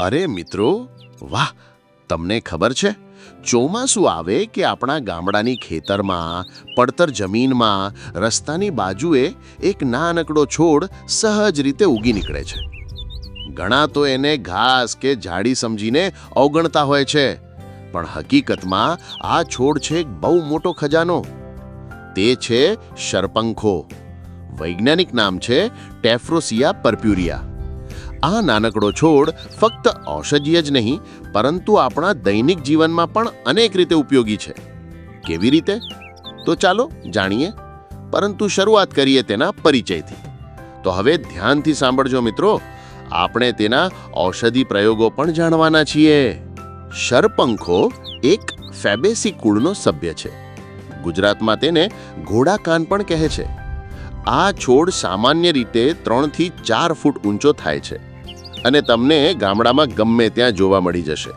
અરે મિત્રો, વાહ, તમને ખબર છે? ચોમાસું આવે કે આપણા ગામડાની ખેતરમાં, પડતર જમીનમાં, રસ્તાની બાજુએ એક નાનકડો છોડ સહજ રીતે ઉગી નીકળે છે. ઘણા તો એને ઘાસ કે ઝાડી સમજીને અવગણતા હોય છે, પણ હકીકતમાં આ છોડ છે એક બહુ મોટો ખજાનો. તે છે શરપંખો. વૈજ્ઞાનિક નામ છે ટેફ્રોસિયા પરપ્યુરિયા. આ નાનકડો છોડ ફક્ત ઔષધીય જ નહીં, પરંતુ આપણા દૈનિક જીવનમાં પણ અનેક રીતે ઉપયોગી છે. કેવી રીતે? તો ચાલો જાણીએ. પરંતુ શરૂઆત કરીએ તેના પરિચયથી. તો હવે ધ્યાનથી સાંભળજો મિત્રો. આપણે તેના ઔષધિ પ્રયોગો પણ જાણવાના છીએ. શરપંખો એક ફેબેસી કુળનો સભ્ય છે. ગુજરાતમાં તેને ઘોડા કાન પણ કહે છે. આ છોડ સામાન્ય રીતે ત્રણથી ચાર ફૂટ ઊંચો થાય છે અને તમને ગામડામાં ગમે ત્યાં જોવા મળી જશે.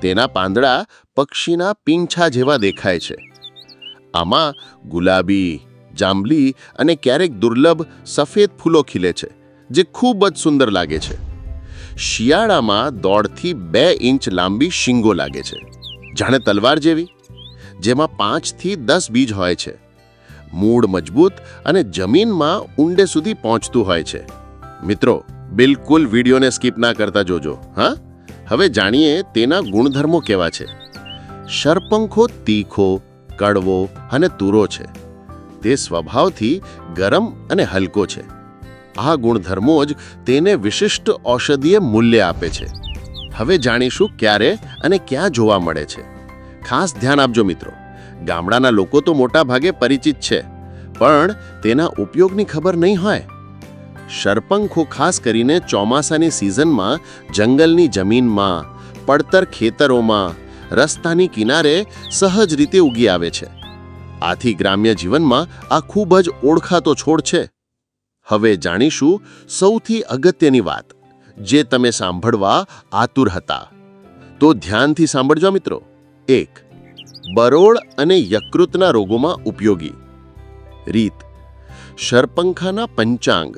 તેના પાંદડા પક્ષીના પીંછા જેવા દેખાય છે. આમાં ગુલાબી, જાંબલી અને ક્યારેક દુર્લભ સફેદ ફૂલો ખીલે છે, જે ખૂબ જ સુંદર લાગે છે. શિયાળામાં દોઢથી બે ઇંચ લાંબી શીંગો લાગે છે. જાણે તલવાર જેવી, જેમાં પાંચથી દસ બીજ હોય છે. મૂળ મજબૂત અને જમીનમાં ઊંડે સુધી પહોંચતું હોય છે. મિત્રો, બિલકુલ વિડીયોને સ્કીપ ના કરતા જોજો, હા? હવે જાણીએ તેના ગુણધર્મો કેવા છે. શરપંખો તીખો, કડવો અને તુરો છે. તે સ્વભાવથી ગરમ અને હલકો છે. આ ગુણધર્મો જ તેને વિશિષ્ટ ઔષધીય મૂલ્ય આપે છે. હવે જાણીશું ક્યારે અને ક્યાં જોવા મળે છે. ખાસ ધ્યાન આપજો મિત્રો. ગામડાના લોકો તો મોટા ભાગે પરિચિત છે, પણ તેના ઉપયોગની ખબર નહીં હોય. શરપંખો ખાસ કરીને ચોમાસાની સિઝનમાં જંગલની જમીનમાં, પડતર ખેતરોમાં, રસ્તાની કિનારે સહજ રીતે ઉગી આવે છે. આથી ગ્રામ્ય જીવનમાં આ ખૂબ જ ઓળખાતો છોડ છે. હવે જાણીશું સૌથી અગત્યની વાત, જે તમે સાંભળવા આતુર હતા. તો ધ્યાનથી સાંભળજો મિત્રો. એક બરોળ અને યકૃતના રોગોમાં ઉપયોગી. રીત, શરપંખાના પંચાંગ,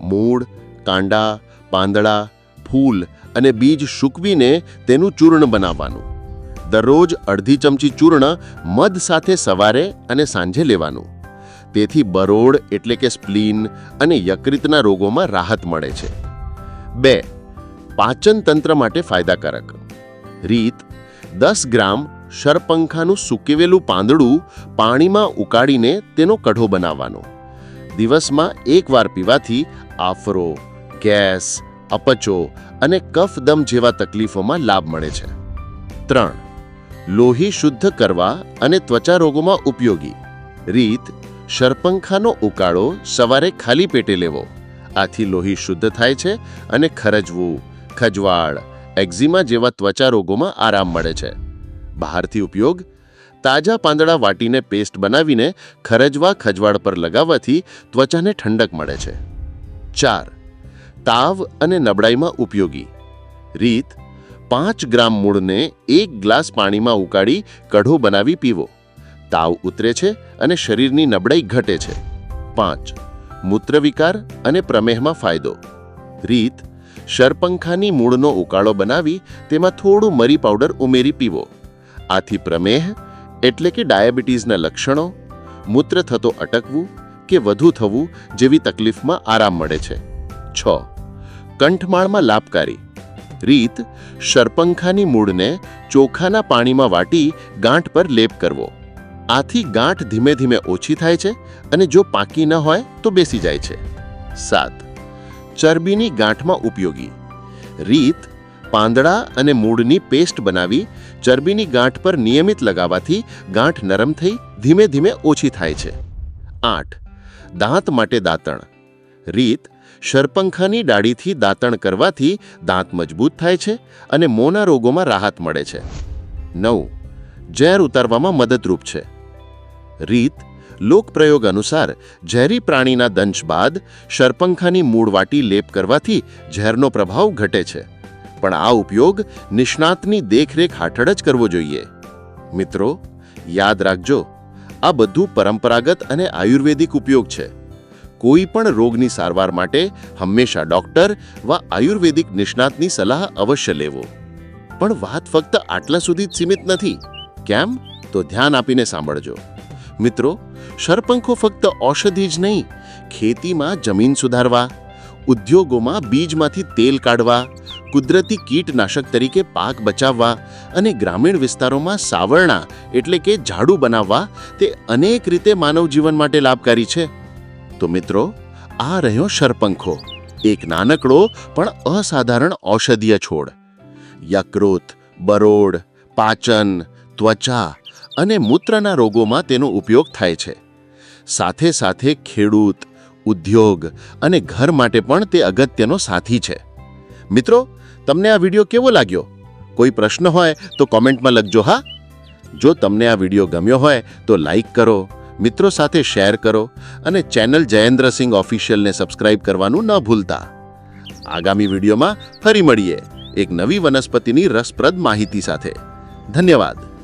મૂળ, કાંડા, પાંદડા, ફૂલ અને બીજ સૂકવીને તેનું ચૂર્ણ બનાવવાનું. દરરોજ અડધી ચમચી ચૂર્ણ મધ સાથે સવારે અને સાંજે લેવાનું. તેથી બરોળ એટલે કે સ્પ્લીન અને યકૃતના રોગોમાં રાહત મળે છે. બે પાચન તંત્ર માટે ફાયદાકારક. રીત, દસ ગ્રામ શરપંખાનું સૂકવેલું પાંદડું પાણીમાં ઉકાળીને તેનો કઢો બનાવવાનો. દિવસમાં એકવાર પીવાથી આફરો, ગેસ, અપચો અને કફ દમ જેવા તકલીફોમાં લાભ મળે છે. ત્રણ, લોહી શુદ્ધ કરવા અને ત્વચા રોગોમાં ઉપયોગી. રીત, શરપંખાનો ઉકાળો સવારે ખાલી પેટે લેવો. આથી લોહી શુદ્ધ થાય છે અને ખરજવું, ખજવાળ, એક્ઝિમા જેવા ત્વચા રોગોમાં આરામ મળે છે. બહારથી ઉપયોગ, તાજા પાંદડા વાટીને પેસ્ટ બનાવીને ખરજવા ખજવાળ પર લગાવવાથી ત્વચાને ઠંડક મળે છે. ચાર, તાવ અને નબળાઈમાં ઉપયોગી. રીત, પાંચ ગ્રામ મૂળને એક ગ્લાસ પાણીમાં ઉકાળી કઢો બનાવી પીવો. તાવ ઉતરે છે અને શરીરની નબળાઈ ઘટે છે. પાંચ, મૂત્રવિકાર અને પ્રમેહમાં ફાયદો. રીત, શરપંખાની મૂળનો ઉકાળો બનાવી તેમાં થોડું મરી પાવડર ઉમેરી પીવો. આથી પ્રમેહ એટલે કે ડાયાબિટીસના લક્ષણો, મૂત્ર થતો અટકવું કે વધુ થવું જેવી તકલીફમાં આરામ મળે છે. છ. કંઠમાળમાં લાભકારી રીત, શરપંખાની મૂળને ચોખાના પાણીમાં વાટી ગાંઠ પર લેપ કરવો. આથી ગાંઠ ધીમે ધીમે ઓછી થાય છે અને જો પાકી ન હોય તો બેસી જાય છે. સાત. ચરબીની ગાંઠમાં ઉપયોગી. રીત પાંદડા અને મૂળની પેસ્ટ બનાવી ચરબીની ગાંઠ પર નિયમિત લગાવવાથી ગાંઠ નરમ થઈ ધીમે ધીમે ઓછી થાય છે. આઠ. દાંત માટે દાંતણ. રીત. શરપંખાની ડાળીથી દાંતણ કરવાથી દાંત મજબૂત થાય છે અને મોંના રોગોમાં રાહત મળે છે. નવ. ઝેર ઉતારવામાં મદદરૂપ છે. રીત. લોકપ્રયોગ અનુસાર ઝેરી પ્રાણીના દંશ બાદ શરપંખાની મૂળ વાટી લેપ કરવાથી ઝેરનો પ્રભાવ ઘટે છે. પણ આ ઉપયોગ નિષ્ણાતની દેખરેખ હેઠળ જ કરવો જોઈએ. મિત્રો, યાદ રાખજો, આ બધું પરંપરાગત અને આયુર્વેદિક ઉપયોગ છે. કોઈ પણ રોગની સારવાર માટે હંમેશા ડૉક્ટર વા આયુર્વેદિક નિષ્ણાતની સલાહ અવશ્ય લેવો. પણ વાત ફક્ત આટલા સુધી જ સીમિત નથી. કેમ? તો ધ્યાન આપીને સાંભળજો. મિત્રો, શરપંખો ફક્ત ઔષધિ જ નહીં, ખેતીમાં જમીન સુધારવા, ઉદ્યોગોમાં બીજમાંથી તેલ કાઢવા કુદરતી કીટનાશક તરીકે પાક બચાવવા અને ગ્રામીણ વિસ્તારોમાં સાવરણા એટલે કે ઝાડુ બનાવવા તે અનેક રીતે માનવ જીવન માટે લાભકારી છે. તો મિત્રો, આ રહ્યો શરપંખો. એક નાનકડો પણ અસાધારણ ઔષધીય છોડ. યકૃત, બરોડ, પાચન, ત્વચા અને મૂત્રના રોગોમાં તેનો ઉપયોગ થાય છે. સાથે સાથે ખેડૂત, ઉદ્યોગ અને ઘર માટે પણ તે અગત્યનો સાથી છે. મિત્રો તમને આ વીડિયો કેવો લાગ્યો? કોઈ પ્રશ્ન હોય તો કોમેન્ટમાં લખજો, હા? જો તમને આ વીડિયો ગમ્યો હોય તો લાઈક કરો, મિત્રો સાથે શેર કરો અને ચેનલ જયેન્દ્રસિંહ ઓફિશિયલને સબસ્ક્રાઇબ કરવાનું ન ભૂલતા. આગામી વિડીયોમાં ફરી મળીએ એક નવી વનસ્પતિની રસપ્રદ માહિતી સાથે. ધન્યવાદ.